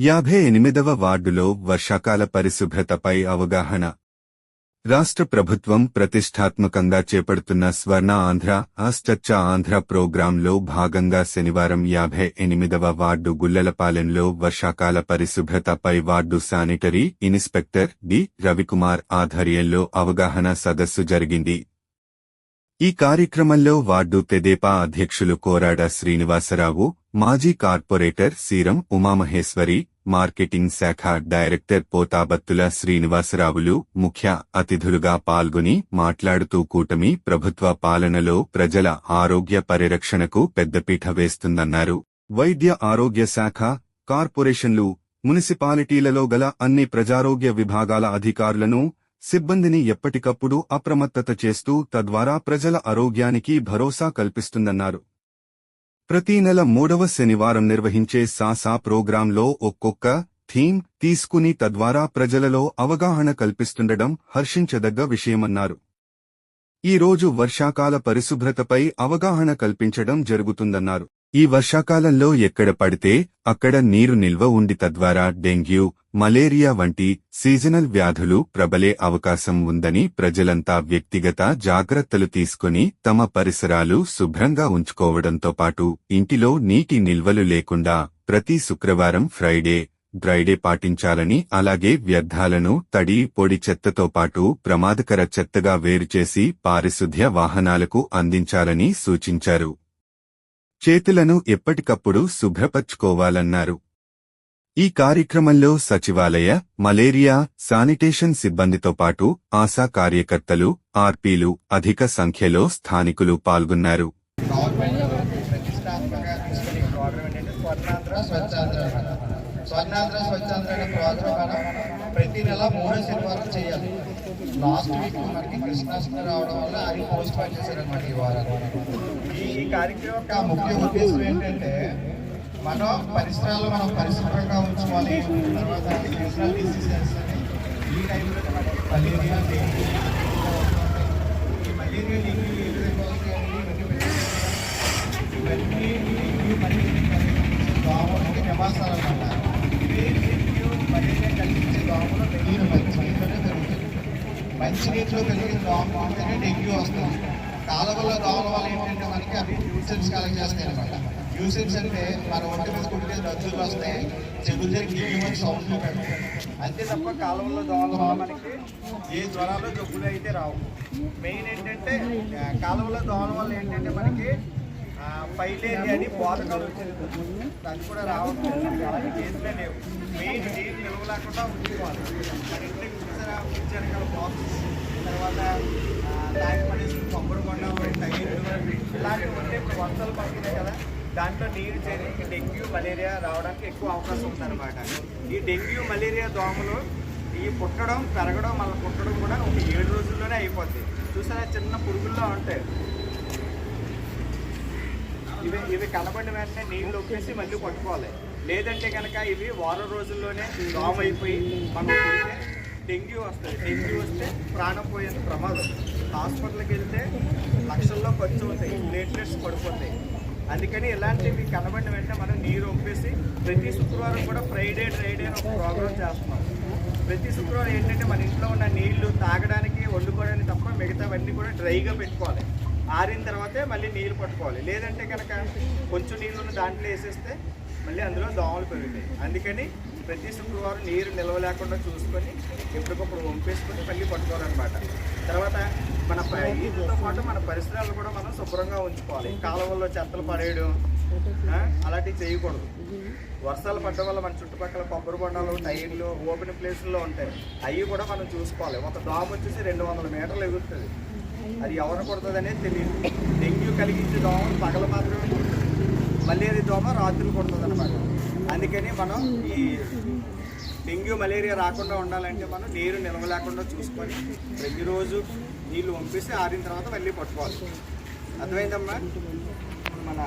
యాభై ఎనిమిదవ వార్డులో వర్షాకాల పరిశుభ్రతపై అవగాహన. రాష్ట్ర ప్రభుత్వం ప్రతిష్టాత్మకంగా చేపడుతున్న స్వర్ణ ఆంధ్ర ఆస్టచ్చ ఆంధ్ర ప్రోగ్రాంలో భాగంగా శనివారం యాభై ఎనిమిదవ వార్డు గుల్లలపాలెంలో వర్షాకాల పరిశుభ్రతపై ward sanitary inspector D. Ravikumar ఆధ్వర్యంలో అవగాహన సదస్సు జరిగింది. ఈ కార్యక్రమంలో వార్డు తెదేపా అధ్యక్షులు కోరాడ శ్రీనివాసరావు మాజీ కార్పొరేటర్ సీరం ఉమామహేశ్వరి మార్కెటింగ్ శాఖ డైరెక్టర్ పోతాబత్తుల శ్రీనివాసరావులు ముఖ్య అతిథులుగా పాల్గొని మాట్లాడుతూ కూటమి ప్రభుత్వ పాలనలో ప్రజల ఆరోగ్య పరిరక్షణకు పెద్దపీట వేస్తుందన్నారు. వైద్య ఆరోగ్య శాఖ కార్పొరేషన్లు మున్సిపాలిటీలలో గల అన్ని ప్రజారోగ్య విభాగాల అధికారులను సిబ్బందిని ఎప్పటికప్పుడు అప్రమత్తత చేస్తూ తద్వారా ప్రజల ఆరోగ్యానికి భరోసా కల్పిస్తుందన్నారు. ప్రతి నెల మూడవ శనివారం నిర్వహించే సాసా ప్రోగ్రాంలో ఒక్కొక్క థీమ్ తీసుకుని తద్వారా ప్రజలలో అవగాహన కల్పిస్తుండడం హర్షించదగ్గ విషయమన్నారు. ఈ రోజు వర్షాకాల పరిశుభ్రతపై అవగాహన కల్పించడం జరుగుతుందన్నారు. ఈ వర్షాకాలంలో ఎక్కడ పడితే అక్కడ నీరు నిల్వ ఉండి తద్వారా డెంగ్యూ మలేరియా వంటి సీజనల్ వ్యాధులు ప్రబలే అవకాశం ఉందని ప్రజలంతా వ్యక్తిగత జాగ్రత్తలు తీసుకుని తమ పరిసరాలు శుభ్రంగా ఉంచుకోవడంతో పాటు ఇంటిలో నీటి నిల్వలు లేకుండా ప్రతి శుక్రవారం ఫ్రైడే డ్రైడే పాటించాలని అలాగే వ్యర్థాలను తడి పొడి చెత్తతో పాటు ప్రమాదకర చెత్తగా వేరుచేసి పారిశుధ్య వాహనాలకు అందించాలని సూచించారు. చేతులను ఎప్పటికప్పుడు శుభ్రపరచుకోవాలన్నారు. ఈ కార్యక్రమంలో సచివాలయ మలేరియా శానిటేషన్ సిబ్బందితో పాటు ఆశా కార్యకర్తలు ఆర్పీలు అధిక సంఖ్యలో స్థానికులు పాల్గొన్నారు. స్వర్ణాంధ్ర స్వచ్ఛాంధ్ర అనే ప్రోగ్రామ్ మనం ప్రతి నెల మూడో శనివారం చేయాలి. లాస్ట్ వీక్ మనకి కృష్ణాష్టమి రావడం వల్ల అది పోస్ట్ పోన్ చేశారనమాట ఈ వారాన్ని. ఈ కార్యక్రమం యొక్క ముఖ్య ఉద్దేశం ఏంటంటే మనం పరిసరాలు మనం పరిశుభ్రంగా ఉంచుకోవాలి. తర్వాత సీజనల్ డిసీజెస్ ఈ టైంలో మనకి మలేరియా డెంగ్యూ ఈ మలేరియా డెంగ్యూ ఇవన్నీ మలేరియా దోమలకి నివాసాలు అన్నమాట డెంగ్యూ మలేరియా కలిగించే దోమలు మంచినీటిలోనే జరుగుతుంది మంచినీటిలో కలిగే దోమ ఉంటేనే డెంగ్యూ వస్తుంది కాలువలో దోమల వల్ల ఏంటంటే మనకి అవి న్యూసెన్స్ కలెక్ట్ చేస్తాయి అనమాట న్యూసెన్స్ అంటే మన ఒంటి మీద కుట్టితే రజ్జులు వస్తాయి చెడు జరిగి గిగ్గిమని సౌండ్లు పెడతాయి అంతే తప్ప కాలువలో దోమల వల్ల మనకి ఏ జ్వరాలు జబ్బులు అయితే రావు. మెయిన్ ఏంటంటే కాలువలో దోమల వల్ల ఏంటంటే మనకి పైలేరి అని బోధకాలు కలుగుతుంది అది కూడా రావచ్చు అలాగే కేసులే లేవు. మెయిన్ నీరు నిల్వ లేకుండా ఉంచుకోవాలి మన ఇంటికి చూసారా కదా బాక్స్ తర్వాత ఇలాంటివి ఉంటే ఇప్పుడు వర్షాలు పడుతున్నాయి కదా దాంట్లో నీరు చేరి డెంగ్యూ మలేరియా రావడానికి ఎక్కువ అవకాశం ఉందన్నమాట. ఈ డెంగ్యూ మలేరియా దోమలు ఈ పుట్టడం పెరగడం మళ్ళీ పుట్టడం కూడా ఒక ఏడు రోజుల్లోనే అయిపోద్ది. చూసారా చిన్న పురుగుల్లో ఉంటాయి ఇవి ఇవి కనబడిన వెంటనే నీళ్ళు ఒప్పేసి మళ్ళీ పట్టుకోవాలి. లేదంటే కనుక ఇవి వారం రోజుల్లోనే దోమ అయిపోయి మనం డెంగ్యూ వస్తుంది. డెంగ్యూ వస్తే ప్రాణం పోయేంత ప్రమాదం. హాస్పిటల్కి వెళ్తే లక్షల్లో ఖర్చు అవుతాయి. ప్లేట్లెట్స్ పడిపోతాయి. అందుకని ఇలాంటివి కనబడిన వెంటనే మనం నీరు ఒప్పేసి ప్రతి శుక్రవారం కూడా ఫ్రైడే డ్రైడే అని ఒక ప్రోగ్రామ్ చేస్తున్నాం. ప్రతి శుక్రవారం ఏంటంటే మన ఇంట్లో ఉన్న నీళ్ళు తాగడానికి వండుకోవడానికి తప్ప మిగతావన్నీ కూడా డ్రైగా పెట్టుకోవాలి. ఆరిన తర్వాతే మళ్ళీ నీళ్ళు పట్టుకోవాలి. లేదంటే కనుక కొంచెం నీళ్ళు దాంట్లో వేసేస్తే మళ్ళీ అందులో దోమలు పెరుగుతాయి. అందుకని ప్రతి శుక్రవారం నీరు నిల్వ లేకుండా చూసుకొని ఎప్పటికప్పుడు వంపేసుకొని మళ్ళీ పట్టుకోవాలన్నమాట. తర్వాత మన ప- వీటితో పాటు మన పరిసరాలు కూడా మనం శుభ్రంగా ఉంచుకోవాలి. కాలువల్లో చెత్తలు పడేయడం అలాంటివి చేయకూడదు. వర్షాలు పడడం వల్ల మన చుట్టుపక్కల కొబ్బరి బొండాలు టైర్లు ఓపెన్ ప్లేసుల్లో ఉంటాయి. అవి కూడా మనం చూసుకోవాలి. ఒక దోమ వచ్చేసి రెండు వందల మీటర్లు ఎగురుతుంది. అది ఎవరు కొడుతుంది అనేది తెలియదు. డెంగ్యూ కలిగించే దోమలు పగల మాత్రమే మలేరియా దోమ రాత్రులు కొడుతుంది అనమాట అందుకని మనం ఈ డెంగ్యూ మలేరియా రాకుండా ఉండాలంటే మనం నీరు నిల్వ లేకుండా చూసుకొని ప్రతిరోజు నీళ్ళు పంపిస్తే ఆరిన తర్వాత మళ్ళీ పట్టుకోవాలి. అర్థమైందమ్మా? ఇప్పుడు మన